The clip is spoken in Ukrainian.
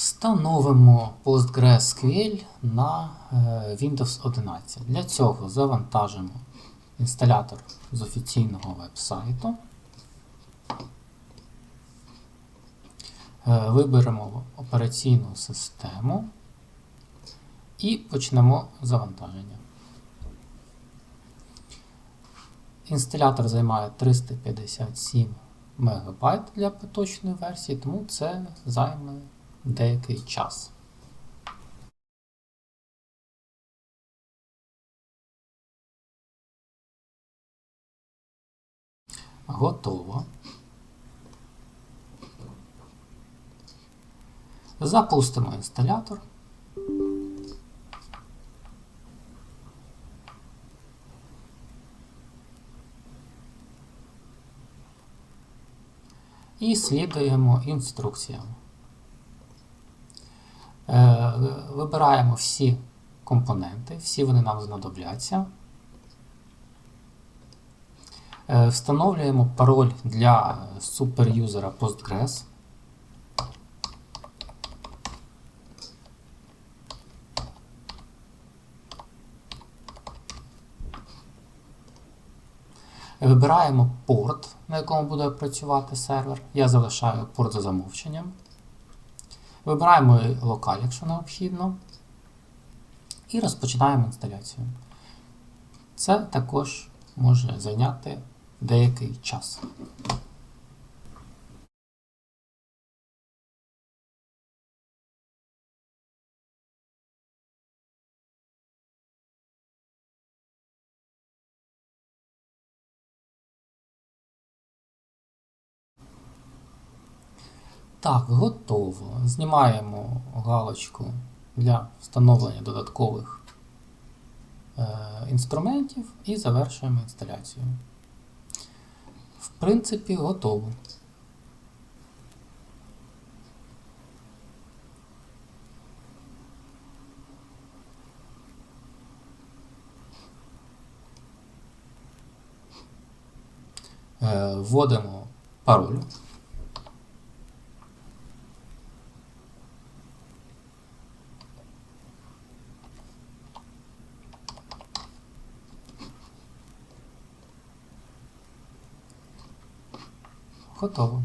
Встановимо PostgreSQL на е, Windows 11. Для цього завантажимо інсталятор з офіційного веб-сайту. Е, Виберемо операційну систему і почнемо завантаження. Інсталятор займає 357 МБ для поточної версії, тому це займе деякий час. Готово. Запустимо інсталятор. І слідуємо інструкціям. Е, Вибираємо всі компоненти, всі вони нам знадобляться. Е, Встановлюємо пароль для суперюзера Postgres. Вибираємо порт, на якому буде працювати сервер. Я залишаю порт за замовченням. Вибираємо локаль, якщо необхідно. І розпочинаємо інсталяцію. Це також може зайняти деякий час. Так, готово. Знімаємо галочку для встановлення додаткових е, інструментів і завершуємо інсталяцію. В принципі, готово. Е, Вводимо пароль. Готово.